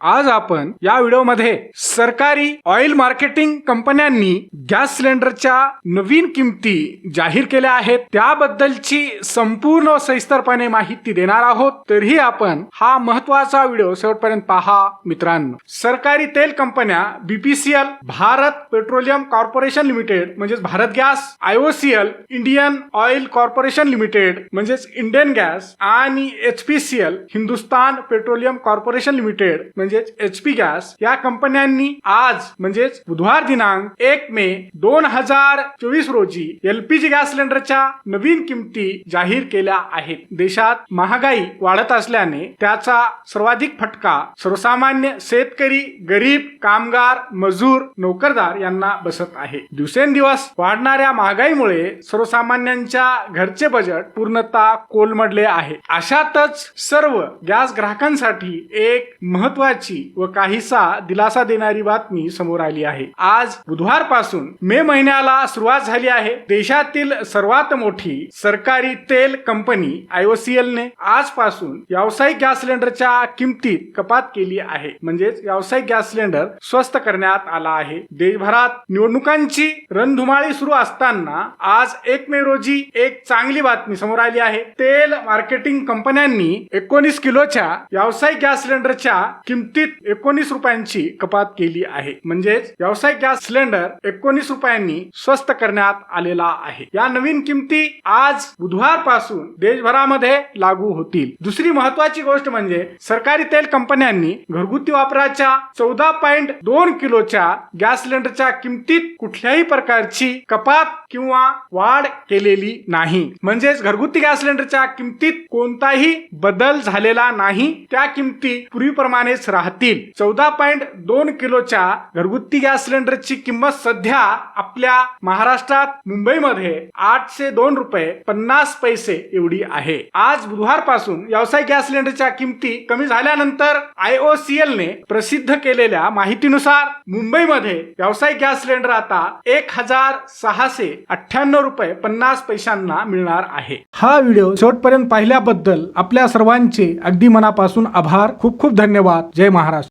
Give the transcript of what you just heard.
आज आपण या व्हिडिओमध्ये सरकारी ऑइल मार्केटिंग कंपन्यांनी गॅस सिलेंडरच्या नवीन किमती जाहीर केल्या आहेत. त्याबद्दलची संपूर्ण सविस्तरपणे माहिती देणार आहोत. तरीही आपण हा महत्त्वाचा व्हिडिओ शेवटपर्यंत पहा मित्रांनो. सरकारी तेल कंपन्या BPCL Bharat petroleum corporation limited म्हणजेच Bharat gas IOCL Indian oil corporation limited म्हणजेच इंडियन गॅस आणि HPCL Hindustan petroleum corporation limited म्हणजेच एच पी गॅस या कंपन्यांनी आज म्हणजेच बुधवार दिनांक एक मे दोन हजार चोवीस रोजी एलपीजी गॅस सिलेंडरच्या नवीन किमती जाहीर केल्या आहेत. देशात महागाई वाढत असल्याने त्याचा सर्वाधिक फटका सर्वसामान्य शेतकरी गरीब कामगार मजूर नोकरदार यांना बसत आहे. दिवसेंदिवस वाढणाऱ्या महागाईमुळे सर्वसामान्यांच्या घरचे बजेट पूर्णतः कोलमडले आहे. अशातच सर्व गॅस ग्राहकांसाठी एक महत्वाची व काहीसा दिलासा देणारी बातमी समोर आली आहे. आज बुधवारपासून मे महिन्याला सुरुवात झाली आहे. देशातील सर्वात मोठी सरकारी तेल कंपनी आयओसीएल ने आजपासून व्यावसायिक गॅस सिलेंडरच्या किमतीत कपात केली आहे. म्हणजेच व्यावसायिक गॅस सिलेंडर स्वस्त करण्यात आला आहे. देशभरात निवडणुकांची रणधुमाळी सुरू असताना आज एक मे रोजी एक चांगली बातमी समोर आली आहे. तेल मार्केटिंग कंपन्यांनी एकोणीस किलोच्या व्यावसायिक गॅस सिलेंडरच्या किमतीत एकोणीस रुपयांची कपात केली आहे. म्हणजेच व्यावसायिक गॅस सिलेंडर एकोणीस रुपयांनी स्वस्त करण्यात आलेला आहे. या नवीन किमती आज बुधवारपासून देशभरामध्ये लागू होतील. दुसरी महत्वाची गोष्ट म्हणजे सरकारी तेल कंपन्यांनी घरगुती वापराच्या चौदा पॉईंट दोन किलोच्या गॅस सिलेंडरच्या किमतीत कुठल्याही प्रकारची कपात किंवा वाढ केलेली नाही. म्हणजेच घरगुती गॅस सिलेंडरच्या किमतीत कोणताही बदल झालेला नाही. त्या किमती पूर्वीप्रमाणेच राहतील. चौदा पॉईंट दोन किलोच्या घरगुती गॅस सिलेंडरची किंमत सध्या आपल्या महाराष्ट्रात मुंबईमध्ये आठशे दोन रुपये पन्नास पैसे एवढी आहे. आज बुधवारपासून व्यावसायिक गॅस सिलेंडरच्या किमती कमी झाल्यानंतर आय ओ सी एल ने प्रसिद्ध केलेल्या माहितीनुसार मुंबईमध्ये व्यावसायिक गॅस सिलेंडर आता एक हजार सहाशे अठ्ठ्याण्णव रुपये पन्नास पैशांना मिळणार आहे. हा व्हिडिओ शेवटपर्यंत पाहिल्याबद्दल आपल्या सर्वांचे अगदी मनापासून आभार. खूप खूप धन्यवाद. जय महाराष्ट्र.